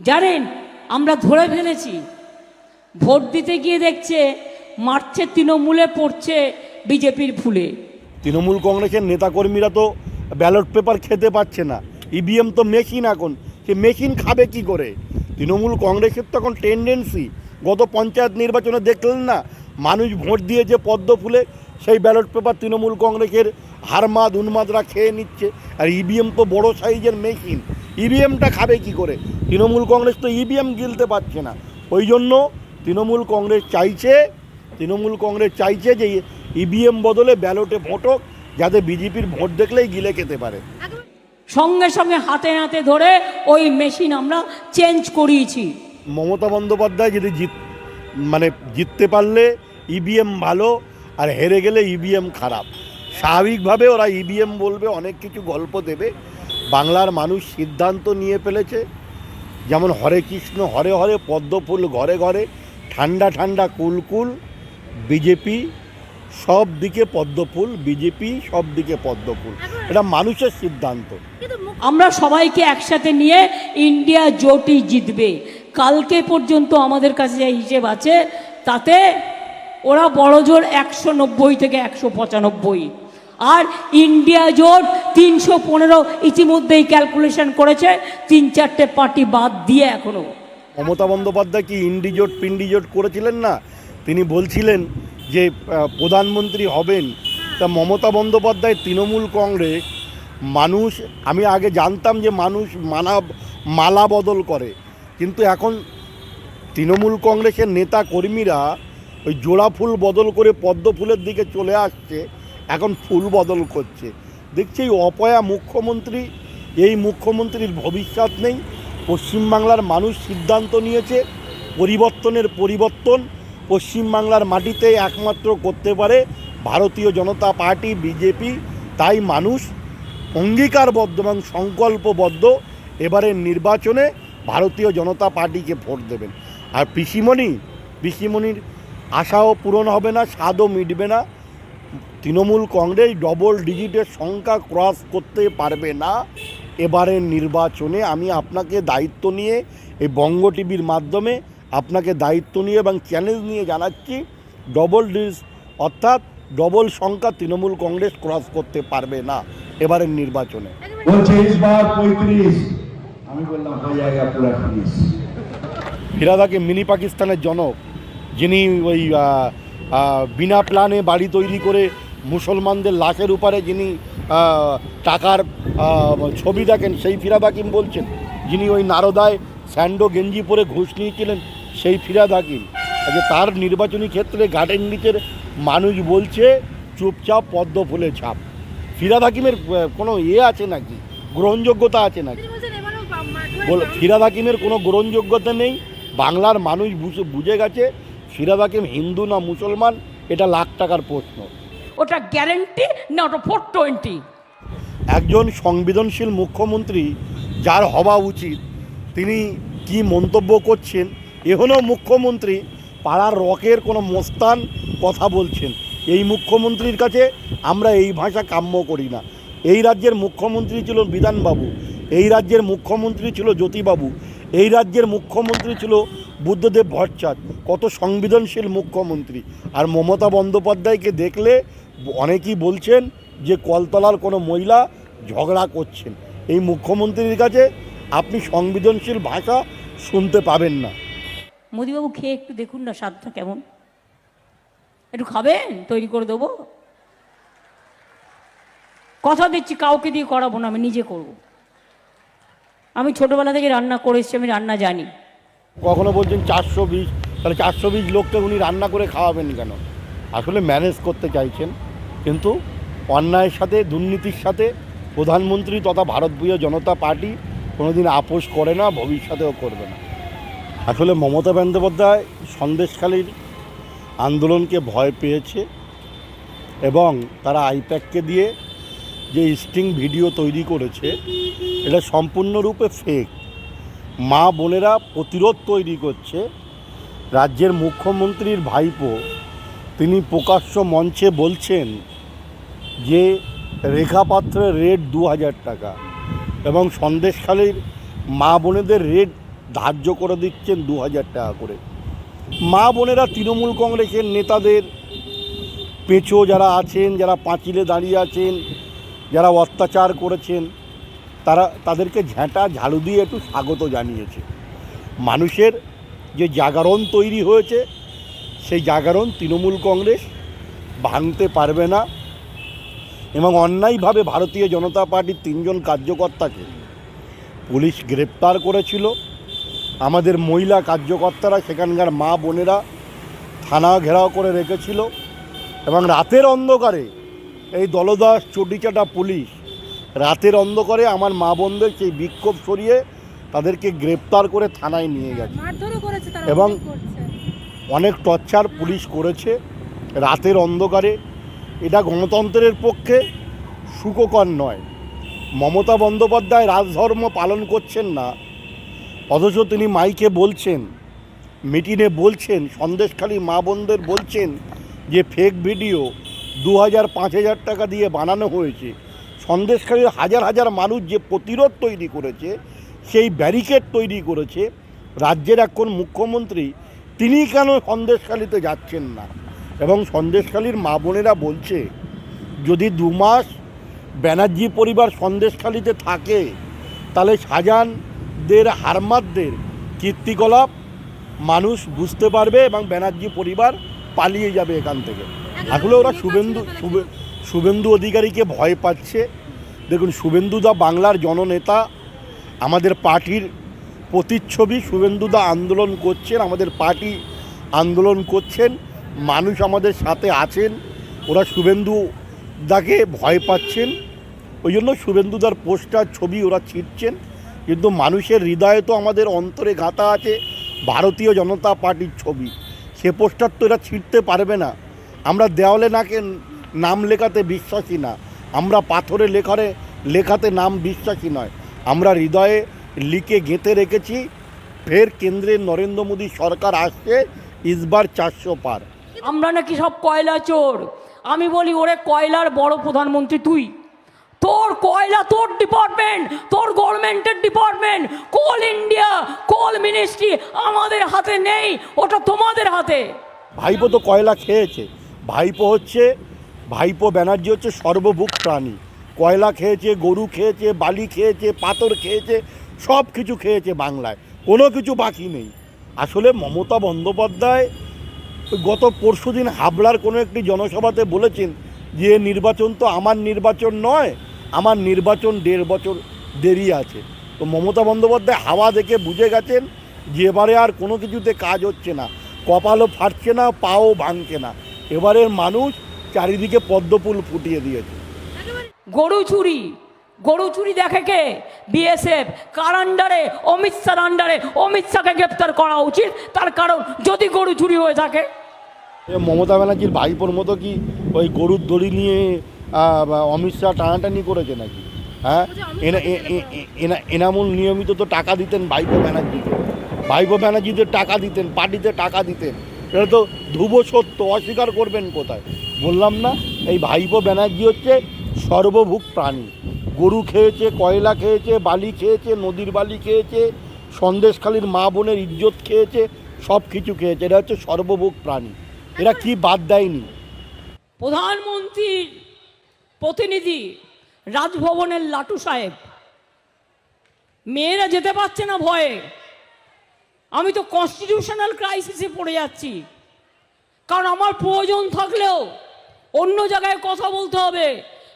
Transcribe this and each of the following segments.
জানেন, আমরা ধরে ফেলেছি। ভোট দিতে গিয়ে দেখছে, মারছে, তৃণমূলে পড়ছে বিজেপির ফুলে। তৃণমূল কংগ্রেসের নেতাকর্মীরা তো ব্যালট পেপার খেতে পাচ্ছে না। ইভিএম তো মেশিন এখন। সে মেশিন খাবে কি করে? তৃণমূল কংগ্রেসের তো এখন টেন্ডেন্সি গত পঞ্চায়েত নির্বাচনে দেখলেন না? মানুষ ভোট দিয়েছে পদ্ম ফুলে, সেই ব্যালট পেপার তৃণমূল কংগ্রেসের হারমাদ, উন্মাদরা খেয়ে নিচ্ছে। আর ইভিএম তো বড় সাইজের মেশিন ইভিএমটা খাবে কি করে? তৃণমূল কংগ্রেস তো ইভিএম গিলতে পারছে না। ওই জন্য তৃণমূল কংগ্রেস চাইছে তৃণমূল কংগ্রেস চাইছে যে ইভিএম বদলে ব্যালটে ভোট হোক যাতে বিজেপির ভোট দেখলেই গিলে খেতে পারে। সঙ্গে সঙ্গে হাতে হাতে ধরে ওই মেশিন আমরা চেঞ্জ করিয়েছি। মমতা বন্দ্যোপাধ্যায় যদি জিত মানে জিততে পারলে ইভিএম ভালো আর হেরে গেলে ইভিএম খারাপ। স্বাভাবিকভাবে ওরা ইভিএম বলবে অনেক কিছু গল্প দেবে। বাংলার মানুষ সিদ্ধান্ত নিয়ে ফেলেছে। যেমন হরে কৃষ্ণ, হরে হরে পদ্মফুল ঘরে ঘরে ঠান্ডা ঠান্ডা কুলকুল বিজেপি সব দিকে পদ্মফুল বিজেপি সব দিকে পদ্মফুল এটা মানুষের সিদ্ধান্ত। আমরা সবাইকে একসাথে নিয়ে ইন্ডিয়া জোটই জিতবে। কালকে পর্যন্ত আমাদের কাছে যে হিসেব আছে, তাতে ওরা বড় জোর একশো নব্বই থেকে একশো পঁচানব্বই। আর ইন্ডিয়া জোট তিনশো পনেরো ইতিমধ্যেই ক্যালকুলেশন করেছে, তিন চারটে পার্টি বাদ দিয়ে এখনও মমতা বন্দ্যোপাধ্যায় কি ইন্ডিজোট পিন্ডিজোট করেছিলেন না? তিনি বলছিলেন যে প্রধানমন্ত্রী হবেন। তা মমতা বন্দ্যোপাধ্যায়, তৃণমূল কংগ্রেস, মানুষ, আমি আগে জানতাম যে মানুষ মালা মালা বদল করে। কিন্তু এখন তৃণমূল কংগ্রেসের নেতা কর্মীরা ওই জোড়া ফুল বদল করে পদ্ম ফুলের দিকে চলে আসছে। এখন ফুল বদল করছে। দেখছি এই অপয়া মুখ্যমন্ত্রী, এই মুখ্যমন্ত্রীর ভবিষ্যৎ নেই। পশ্চিমবাংলার মানুষ সিদ্ধান্ত নিয়েছে পরিবর্তনের পরিবর্তন। পশ্চিমবাংলার মাটিতে একমাত্র করতে পারে ভারতীয় জনতা পার্টি, বিজেপি। তাই মানুষ অঙ্গীকারবদ্ধ এবং সংকল্পবদ্ধ এবারের নির্বাচনে ভারতীয় জনতা পার্টিকে ভোট দেবেন। আর পিসিমণি, পিসিমণির আশাও পূরণ হবে না, স্বাদও মিটবে না। তৃণমূল কংগ্রেস ডবল ডিজিটের সংখ্যা ক্রস করতে পারবে না। এবারের নির্বাচনে আমি আপনাকে দায়িত্ব নিয়ে এই বঙ্গ টিভির মাধ্যমে আপনাকে দায়িত্ব নিয়ে এবং চ্যালেঞ্জ নিয়ে জানাচ্ছি ডবল ডিজ অর্থাৎ ডবল সংখ্যা তৃণমূল কংগ্রেস ক্রস করতে পারবে না এবারের নির্বাচনে। ফিরাদাকে মিনি পাকিস্তানের জনক যিনি ওই বিনা প্ল্যানে বাড়ি তৈরি করে মুসলমানদের লাশের উপরে যিনি টাকার ছবি দেখেন সেই ফিরাদ হাকিম বলছেন যিনি ওই নারদায় স্যান্ডো গেঞ্জি পরে ঘুষ নিয়েছিলেন সেই ফিরাদ হাকিম আচ্ছা তার নির্বাচনী ক্ষেত্রে গার্ডেন নিচের মানুষ বলছে চুপচাপ পদ্ম ফুলে ছাপ। ফিরাদ হাকিমের কোনো ইয়ে আছে নাকি? গ্রহণযোগ্যতা আছে নাকি? ফিরাদ হাকিমের কোনো গ্রহণযোগ্যতা নেই। বাংলার মানুষ বুঝে বুঝে গেছে ফিরাদ হাকিম হিন্দু না মুসলমান এটা লাখ টাকার প্রশ্ন। ওটা গ্যারেন্টি না ওটা ফোর টোয়েন্টি একজন সংবেদনশীল মুখ্যমন্ত্রী যার হওয়া উচিত, তিনি কি মন্তব্য করছেন? এখনও মুখ্যমন্ত্রী পাড়ার রকের কোনো মোস্তান কথা বলছেন। এই মুখ্যমন্ত্রীর কাছে আমরা এই ভাষা কাম্য করি না। এই রাজ্যের মুখ্যমন্ত্রী ছিল বিধানবাবু, এই রাজ্যের মুখ্যমন্ত্রী ছিল জ্যোতিবাবু, এই রাজ্যের মুখ্যমন্ত্রী ছিল বুদ্ধদেব ভট্টাচার্য। কত সংবেদনশীল মুখ্যমন্ত্রী। আর মমতা বন্দ্যোপাধ্যায়কে দেখলে অনেকেই বলছেন যে কলতলার কোনো মহিলা ঝগড়া করছেন। এই মুখ্যমন্ত্রীর কাছে আপনি সংবেদনশীল ভাষা শুনতে পাবেন না। মোদিবাবু খেয়ে একটু দেখুন না স্বাদটা কেমন। একটু খাবেন? তৈরি করে দেবো। কথা দিচ্ছি কাউকে দিয়ে করাবো না আমি নিজে করব। আমি ছোটবেলা থেকে রান্না করে এসেছি আমি রান্না জানি। কখনো বলছেন চারশো বিশ তাহলে চারশো বিশ লোককে উনি রান্না করে খাওয়াবেন কেন? আসলে ম্যানেজ করতে চাইছেন। কিন্তু অন্যায়ের সাথে, দুর্নীতির সাথে প্রধানমন্ত্রী তথা ভারতীয় জনতা পার্টি কোনোদিন আপোষ করে না, ভবিষ্যতেও করবে না। আসলে মমতা বন্দ্যোপাধ্যায় সন্দেশখালীর আন্দোলনকে ভয় পেয়েছে এবং তারা আইপ্যাককে দিয়ে যে স্টিং ভিডিও তৈরি করেছে, এটা সম্পূর্ণরূপে ফেক মা বোনেরা প্রতিরোধ তৈরি করছে। রাজ্যের মুখ্যমন্ত্রীর ভাইপো তিনি প্রকাশ্য মঞ্চে বলছেন যে রেখাপাত্রের রেট দু হাজার টাকা এবং সন্দেশখালীর মা বোনেদের রেট ধার্য করে দিচ্ছেন দু হাজার টাকা করে। মা বোনেরা তৃণমূল কংগ্রেসের নেতাদের পেঁচো যারা আছেন, যারা পাঁচিলে দাঁড়িয়ে আছেন, যারা অত্যাচার করেছেন, তারা, তাদেরকে ঝ্যাঁটা ঝাড়ু দিয়ে একটু স্বাগত জানিয়েছে। মানুষের যে জাগরণ তৈরি হয়েছে সেই জাগরণ তৃণমূল কংগ্রেস ভাঙতে পারবে না এবং অন্যায়ভাবে ভারতীয় জনতা পার্টির তিনজন কার্যকর্তাকে পুলিশ গ্রেপ্তার করেছিল আমাদের মহিলা কার্যকর্তারা সেখানকার মা বোনেরা থানা ঘেরাও করে রেখেছিল এবং রাতের অন্ধকারে এই দলদাস চটিচাটা পুলিশ রাতের অন্ধকারে আমার মা বোনদের সেই বিক্ষোভ সরিয়ে তাদেরকে গ্রেপ্তার করে থানায় নিয়ে গেছে এবং। অনেক টর্চার পুলিশ করেছে, রাতের অন্ধকারে। এটা গণতন্ত্রের পক্ষে সুখকর নয়। মমতা বন্দ্যোপাধ্যায় রাজধর্ম পালন করছেন না, অথচ তিনি মাইকে বলছেন, মিটিংয়ে বলছেন, সন্দেশখালী মা বোনদের বলছেন যে ফেক ভিডিও দু হাজার পাঁচ হাজার টাকা দিয়ে বানানো হয়েছে। সন্দেশখালীর হাজার হাজার মানুষ যে প্রতিরোধ তৈরি করেছে, সেই ব্যারিকেড তৈরি করেছে। রাজ্যের এখন মুখ্যমন্ত্রী তিনি কেন সন্দেশখালীতে যাচ্ছেন না? এবং সন্দেশখালীর মা বোনেরা বলছে, যদি দু মাস ব্যানার্জি পরিবার সন্দেশখালীতে থাকে, তাহলে শাহজাহানদের হারমাদদের কীর্তিকলাপ মানুষ বুঝতে পারবে এবং ব্যানার্জি পরিবার পালিয়ে যাবে এখান থেকে। আসলে ওরা শুভেন্দু, শুভে- শুভেন্দু অধিকারীকে ভয় পাচ্ছে। দেখুন শুভেন্দুদা বাংলার জননেতা, আমাদের পার্টির প্রতিচ্ছবি শুভেন্দুদা আন্দোলন করছেন, আমাদের পার্টি আন্দোলন করছেন, মানুষ আমাদের সাথে আছেন, ওরা শুভেন্দু দাকে ভয় পাচ্ছেন। ওই জন্য শুভেন্দুদার পোস্টার ছবি ওরা ছিটছেন, কিন্তু মানুষের হৃদয়ে তো আমাদের অন্তরে গাঁথা আছে, ভারতীয় জনতা পার্টির ছবি। সে পোস্টার তো এরা ছিঁড়তে পারবে না। আমরা দেওয়ালে নাকে নাম লেখাতে বিশ্বাসী না। আমরা পাথরে লেখারে লেখাতে নাম বিশ্বাসী নয়। আমরা হৃদয়ে লিখে গেঁথে রেখেছি। ফের কেন্দ্রে নরেন্দ্র মোদী সরকার আসছে ইসবার চারশো পার। আমরা নাকি সব কয়লা চোর। আমি বলি ওরে কয়লার বড় প্রধানমন্ত্রী তুই। তোর কয়লা তোর ডিপার্টমেন্ট তোর গভর্নমেন্টের department coal India coal ministry আমাদের হাতে নেই ওটা তোমাদের হাতে। ভাইপো তো কয়লা খেয়েছে। ভাইপো হচ্ছে ভাইপো ব্যানার্জি হচ্ছে সর্বভুক প্রাণী। কয়লা খেয়েছে গরু খেয়েছে বালি খেয়েছে পাথর খেয়েছে সব কিছু খেয়েছে বাংলায়। কোনো কিছু বাকি নেই। আসলে মমতা বন্দ্যোপাধ্যায় গত পরশু দিন হাবড়ার কোনো একটি জনসভাতে বলেছেন যে, নির্বাচন তো আমার নির্বাচন নয়, আমার নির্বাচন দেড় বছর দেরি আছে। তো মমতা বন্দ্যোপাধ্যায় হাওয়া দেখে বুঝে গেছেন যে, এবারে আর কোনো কিছুতে কাজ হচ্ছে না। কপালও ফাটছে না, পাও ভাঙছে না। এবারের মানুষ চারিদিকে পদ্মফুল ফুটিয়ে দিয়েছে। গরু চুরি গরু চুরি দেখে কে? বিএসএফ কার আন্ডারে অমিত শাহর আন্ডারে অমিত শাহকে গ্রেপ্তার করা উচিত তার কারণ যদি গরু চুরি হয়ে থাকে। মমতা ব্যানার্জির ভাইপোর মতো কি ওই গরুর দড়ি নিয়ে অমিত শাহ টানাটানি করেছে নাকি? হ্যাঁ? এনা এ- এ- এ- এনা- এনামুল নিয়মিত তো টাকা দিতেন ভাইপো ব্যানার্জিকে ভাইপো ব্যানার্জিদের টাকা দিতেন পার্টিতে টাকা দিতেন। এটা তো ধ্রুব সত্য অস্বীকার করবেন কোথায়? বললাম না এই ভাইপো ব্যানার্জি হচ্ছে সর্বভুক প্রাণী। গরু খেয়েছে, কয়লা খেয়েছে, বালি খেয়েছে, নদীর বালি খেয়েছে, সন্দেশখালীর মা বোনের ইজ্জত খেয়েছে, সব কিছু খেয়েছে। এটা হচ্ছে সর্বভুক প্রাণী। এরা কি বাদ দেয়নি? প্রধানমন্ত্রীর প্রতিনিধি রাজভবনের লাটু সাহেব, মেয়েরা যেতে পারছে না ভয়ে। আমি তো কনস্টিটিউশনাল ক্রাইসিসে পড়ে যাচ্ছি। কারণ আমার প্রয়োজন থাকলেও অন্য জায়গায় কথা বলতে হবে।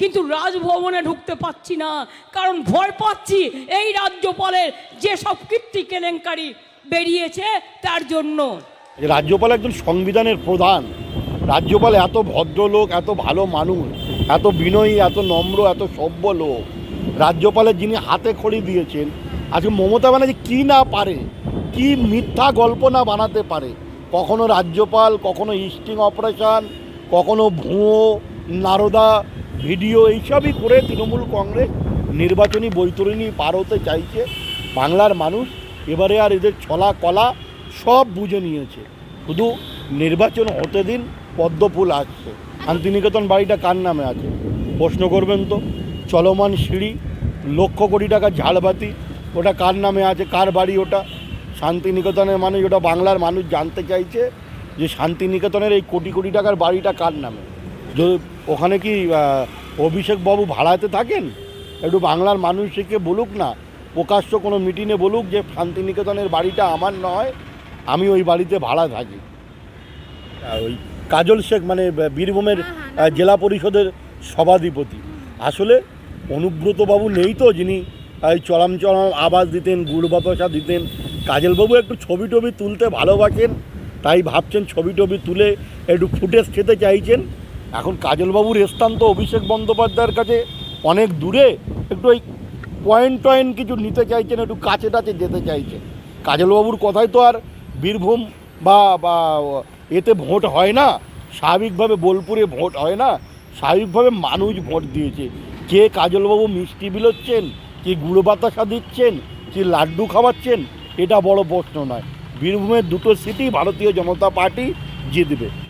কিন্তু রাজভবনে ঢুকতে পাচ্ছি না, কারণ ভয় পাচ্ছি এই রাজ্যপালের যে সব কীর্তি কেলেঙ্কারি বেরিয়েছে তার জন্য। রাজ্যপাল একজন সংবিধানের প্রধান। রাজ্যপাল এত ভদ্রলোক, এত ভালো মানুষ, এত বিনয়ী, এত নম্র, এত সভ্য লোক। রাজ্যপালের যিনি হাতে খড়ি দিয়েছেন, আজকে মমতা ব্যানার্জি কী না পারে, কি মিথ্যা গল্প না বানাতে পারে? কখনো রাজ্যপাল, কখনো স্টিং অপারেশন, কখনো ভুয়ো, নারদা ভিডিও এইসবই করে তৃণমূল কংগ্রেস নির্বাচনী বৈতরণী পার হতে চাইছে। বাংলার মানুষ এবারে আর এদের ছলা কলা সব বুঝে নিয়েছে। শুধু নির্বাচন হতে দিন পদ্মফুল আসছে। শান্তিনিকেতন বাড়িটা কার নামে আছে? প্রশ্ন করবেন তো। চলমান সিঁড়ি, লক্ষ কোটি টাকা ঝাড়বাতি, ওটা কার নামে আছে? কার বাড়ি ওটা? শান্তিনিকেতনের মানুষ, ওটা বাংলার মানুষ জানতে চাইছে যে শান্তিনিকেতনের এই কোটি কোটি টাকার বাড়িটা কার নামে? ওখানে কি অভিষেক বাবু ভাড়াতে থাকেন? একটু বাংলার মানুষকে বলুক না প্রকাশ্য কোনো মিটিংয়ে বলুক যে শান্তিনিকেতনের বাড়িটা আমার নয় আমি ওই বাড়িতে ভাড়া থাকি। ওই কাজল শেখ মানে বীরভূমের জেলা পরিষদের সভাধিপতি। আসলে অনুব্রতবাবু নেই তো যিনি এই চলাম চলাম আবাস দিতেন গুড় বাতাসা দিতেন। কাজলবাবু একটু ছবি টবি তুলতে ভালোবাসেন তাই ভাবছেন ছবি টবি তুলে একটু ফুটেজ খেতে চাইছেন। এখন কাজলবাবুর স্থান তো অভিষেক বন্দ্যোপাধ্যায়ের কাছে অনেক দূরে। একটু ওই পয়েন্ট টয়েন্ট কিছু নিতে চাইছেন, একটু কাছে টাছে যেতে চাইছেন। কাজলবাবুর কথাই তো আর বীরভূম বা বা এতে ভোট হয় না। স্বাভাবিকভাবে বোলপুরে ভোট হয় না। স্বাভাবিকভাবে মানুষ ভোট দিয়েছে। কে কাজলবাবু মিষ্টি বিলোচ্ছেন, কি গুঁড়ো বাতাসা দিচ্ছেন, কি লাড্ডু খাওয়াচ্ছেন, এটা বড় প্রশ্ন নয়। বীরভূমের দুটো সিটি ভারতীয় জনতা পার্টি জিতবে।